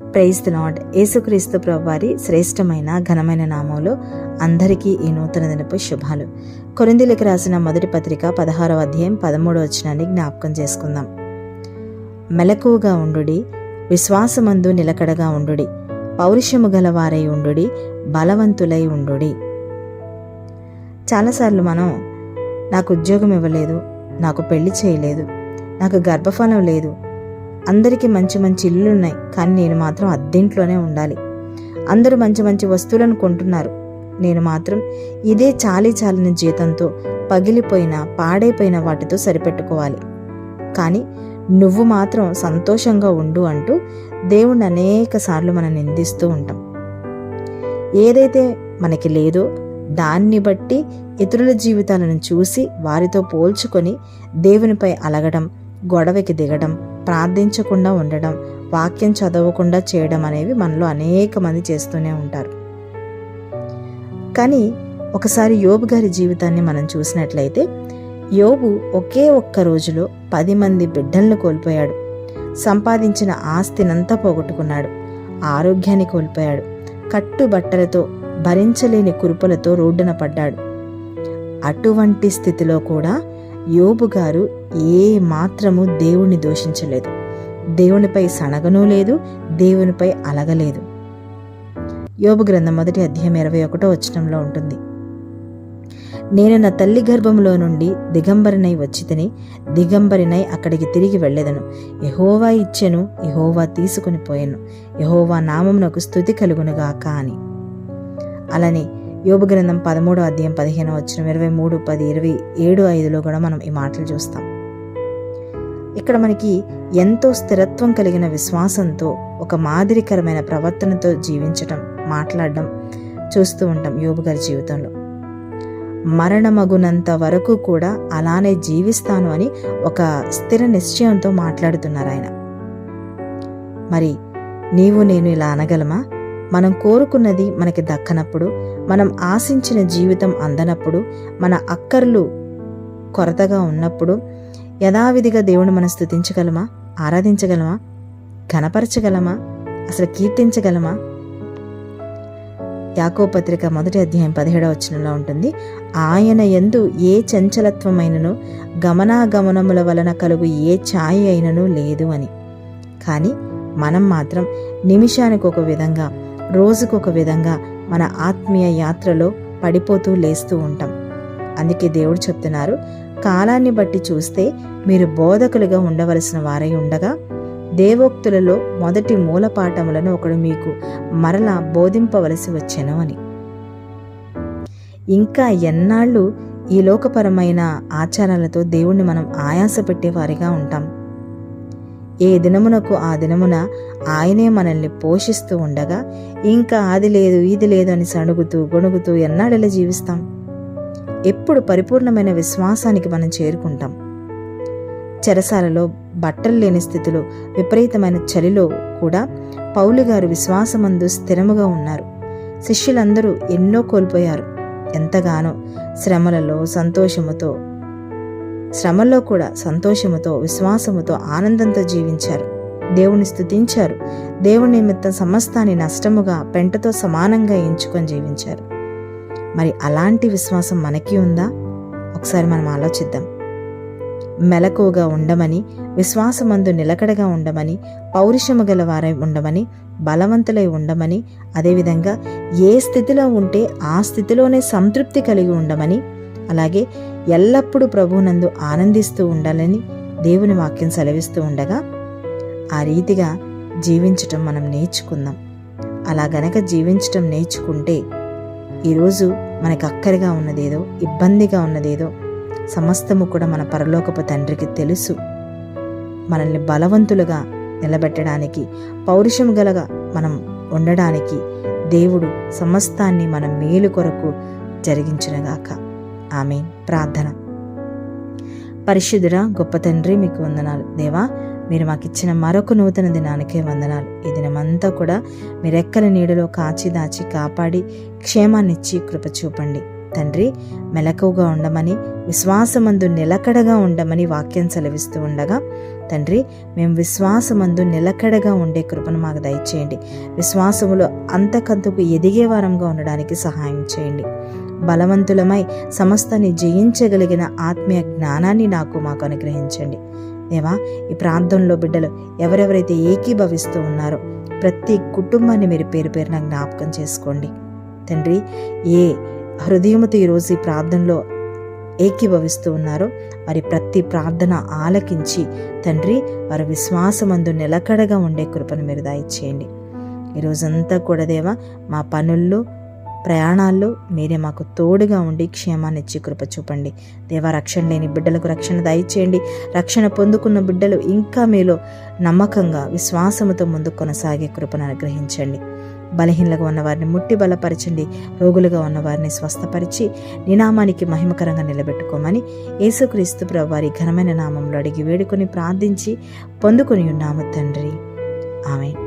Praise not lord యేసుక్రీస్తు ప్రభువారి శ్రేష్టమైన ఘనమైన నామంలో అందరికీ ఈ నూతన దినపు శుభాలు. కొరిందులకు రాసిన మొదటి పత్రిక పదహారవ అధ్యాయం పదమూడవ వచనాన్ని జ్ఞాపకం చేసుకుందాం. మెలకువగా ఉండుడి విశ్వాసమందు నిలకడగా ఉండుడి పౌరుషము గలవారై ఉండుడి బలవంతులై ఉండుడి. చాలాసార్లు మనం నాకు ఉద్యోగం ఇవ్వలేదు నాకు పెళ్ళి చేయలేదు నాకు గర్భఫలం లేదు అందరికీ మంచి మంచి ఇల్లు ఉన్నాయి కానీ నేను మాత్రం అద్దెంట్లోనే ఉండాలి. అందరూ మంచి మంచి వస్తువులను కొంటున్నారు. నేను మాత్రం ఇదే చాలీ చాలని జీతంతో పగిలిపోయిన పాడైపోయిన వాటితో సరిపెట్టుకోవాలి. కానీ నువ్వు మాత్రం సంతోషంగా ఉండు అంటూ దేవుణ్ణి అనేక సార్లు మనం నిందిస్తూ ఉంటాం. ఏదైతే మనకి లేదో దాన్ని బట్టి ఇతరుల జీవితాలను చూసి వారితో పోల్చుకొని దేవునిపై అలగడం గొడవకి దిగడం ప్రార్థించకుండా ఉండడం వాక్యం చదవకుండా చేయడం అనేవి మనలో అనేక మంది చేస్తూనే ఉంటారు. కానీ ఒకసారి యోబు గారి జీవితాన్ని మనం చూసినట్లయితే యోబు ఒకే ఒక్క రోజులో పది మంది బిడ్డలను కోల్పోయాడు. సంపాదించిన ఆస్తినంతా పోగొట్టుకున్నాడు. ఆరోగ్యాన్ని కోల్పోయాడు. కట్టుబట్టలతో భరించలేని కురుపులతో రోడ్డున పడ్డాడు. అటువంటి స్థితిలో కూడా యోబు గారు ఏ మాత్రము దేవుణ్ణి దోషించలేదు. దేవునిపై సణగనూ లేదు దేవునిపై అలగలేదు. యోబు గ్రంథం మొదటి అధ్యాయం ఇరవై ఒకటో వచనంలో ఉంటుంది. నేను నా తల్లి గర్భంలో నుండి దిగంబరినై వచ్చితిని దిగంబరినై అక్కడికి తిరిగి వెళ్ళేదను. యహోవా ఇచ్చెను యహోవా తీసుకుని పోయాను. యహోవా నామమునకు స్థుతి కలుగునుగాక అని. అలానే యోబు గ్రంథం పదమూడో అధ్యాయం పదిహేను వచ్చిన ఇరవై మూడు పది ఇరవై ఏడు ఐదులో కూడా మనం ఈ మాటలు చూస్తాం. ఇక్కడ మనకి ఎంతో స్థిరత్వం కలిగిన విశ్వాసంతో ఒక మాదిరికరమైన ప్రవర్తనతో జీవించటం మాట్లాడడం చూస్తూ ఉంటాం యోబు గారి జీవితంలో. మరణమగునంత వరకు కూడా అలానే జీవిస్తాను అని ఒక స్థిర నిశ్చయంతో మాట్లాడుతున్నారు ఆయన. మరి నీవు నేను ఇలా అనగలమా? మనం కోరుకున్నది మనకి దక్కనప్పుడు మనం ఆశించిన జీవితం అందనప్పుడు మన అక్కర్లు కొరతగా ఉన్నప్పుడు యథావిధిగా దేవుని మనం స్థుతించగలమా ఆరాధించగలమా? ఘనపరచగలమా? అసలు కీర్తించగలమా? యాకో పత్రిక మొదటి అధ్యాయం పదిహేడవ వచనంలో ఉంటుంది ఆయన ఎందు ఏ చంచలత్వమైనను గమనాగమనముల వలన కలుగు ఏ ఛాయ అయినను లేదు అని. కానీ మనం మాత్రం నిమిషానికి ఒక విధంగా రోజుకు ఒక విధంగా మన ఆత్మీయ యాత్రలో పడిపోతూ లేస్తూ ఉంటాం. అందుకే దేవుడు చెప్తున్నారు కాలాన్ని బట్టి చూస్తే మీరు బోధకులుగా ఉండవలసిన వారై ఉండగా దేవోక్తులలో మొదటి మూలపాఠములను ఒకడు మీకు మరలా బోధింపవలసి వచ్చెను అని. ఇంకా ఎన్నాళ్ళు ఈ లోకపరమైన ఆచారాలతో దేవుణ్ణి మనం ఆయాస పెట్టేవారిగా ఉంటాం? ఏ దినమునకు ఆ దినమున ఆయనే మనల్ని పోషిస్తూ ఉండగా ఇంకా అది లేదు ఇది లేదు అని సణుగుతూ గొణుగుతూ ఎన్నాడెలా జీవిస్తాం? ఎప్పుడు పరిపూర్ణమైన విశ్వాసానికి మనం చేరుకుంటాం. చెరసాలలో బట్టలు లేని స్థితిలో విపరీతమైన చలిలో కూడా పౌలు గారు విశ్వాసమందు స్థిరముగా ఉన్నారు. శిష్యులందరూ ఎన్నో కోల్పోయారు. ఎంతగానో శ్రమలలో సంతోషముతో శ్రమల్లో కూడా సంతోషముతో విశ్వాసముతో ఆనందంతో జీవించారు. దేవుని స్థుతించారు దేవుని నిమిత్తం సమస్తాన్ని నష్టముగా పెంటతో సమానంగా ఎంచుకొని జీవించారు. మరి అలాంటి విశ్వాసం మనకి ఉందా? ఒకసారి మనం ఆలోచిద్దాం. మెలకువగా ఉండమని విశ్వాసమందు నిలకడగా ఉండమని పౌరుషము గల వారై ఉండమని బలవంతులై ఉండమని అదేవిధంగా ఏ స్థితిలో ఉంటే ఆ స్థితిలోనే సంతృప్తి కలిగి ఉండమని అలాగే ఎల్లప్పుడూ ప్రభునందు ఆనందిస్తూ ఉండాలని దేవుని వాక్యం సెలవిస్తూ ఉండగా ఆ రీతిగా జీవించటం మనం నేర్చుకుందాం. అలా గనక జీవించటం నేర్చుకుంటే ఈరోజు మనకు అక్కరగా ఉన్నదేదో ఇబ్బందిగా ఉన్నదేదో సమస్తము కూడా మన పరలోకపు తండ్రికి తెలుసు. మనల్ని బలవంతులుగా నిలబెట్టడానికి పౌరుషం గలగా మనం ఉండడానికి దేవుడు సమస్తాన్ని మన మేలు కొరకు జరిగించినగాక. ఆమె ప్రార్థన. పరిశుద్ధుడా గొప్ప తండ్రి మీకు వందనాలు. దేవా మీరు మాకు ఇచ్చిన మరొక నూతన దినానికే వందనాలు. ఈ దినమంతా కూడా మీరెక్కల నీడలో కాచి దాచి కాపాడి క్షేమాన్నిచ్చి కృప చూపండి. తండ్రి మెలకువగా ఉండమని విశ్వాసమందు నిలకడగా ఉండమని వాక్యం సెలవిస్తూ ఉండగా తండ్రి మేము విశ్వాసమందు నిలకడగా ఉండే కృపను మాకు దయచేయండి. విశ్వాసములో అంతకంతకు ఎదిగే వారంగా ఉండడానికి సహాయం చేయండి. బలవంతులమై సమస్తాన్ని జయించగలిగిన ఆత్మీయ జ్ఞానాన్ని నాకు మాకు అనుగ్రహించండి. దేవా ఈ ప్రాంతంలో బిడ్డలు ఎవరెవరైతే ఏకీభవిస్తూ ఉన్నారో ప్రతి కుటుంబాన్ని మీరు పేరు పేరున జ్ఞాపకం చేసుకోండి. తండ్రి ఏ హృదయముతో ఈరోజు ఈ ప్రార్థనలో ఏకీభవిస్తూ ఉన్నారో వారి ప్రతి ప్రార్థన ఆలకించి తండ్రి వారి విశ్వాసమందు నిలకడగా ఉండే కృపను మీరు దయచేయండి. ఈరోజంతా కూడా దేవా మా పనుల్లో ప్రయాణాల్లో మీరే మాకు తోడుగా ఉండి క్షేమాన్ని ఇచ్చి కృప చూపండి. దేవా రక్షణ లేని బిడ్డలకు రక్షణ దయచేయండి. రక్షణ పొందుకున్న బిడ్డలు ఇంకా మీలో నమ్మకంగా విశ్వాసముతో ముందుకు కొనసాగే కృపను అనుగ్రహించండి. బలహీనలుగా ఉన్నవారిని ముట్టి బలపరచండి. రోగులుగా ఉన్నవారిని స్వస్థపరిచి నినామానికి మహిమకరంగా నిలబెట్టుకోమని యేసుక్రీస్తు ప్రభు వారి ఘనమైన నామంలో అడిగి వేడుకొని ప్రార్థించి పొందుకొని ఉన్నాము తండ్రి. ఆమె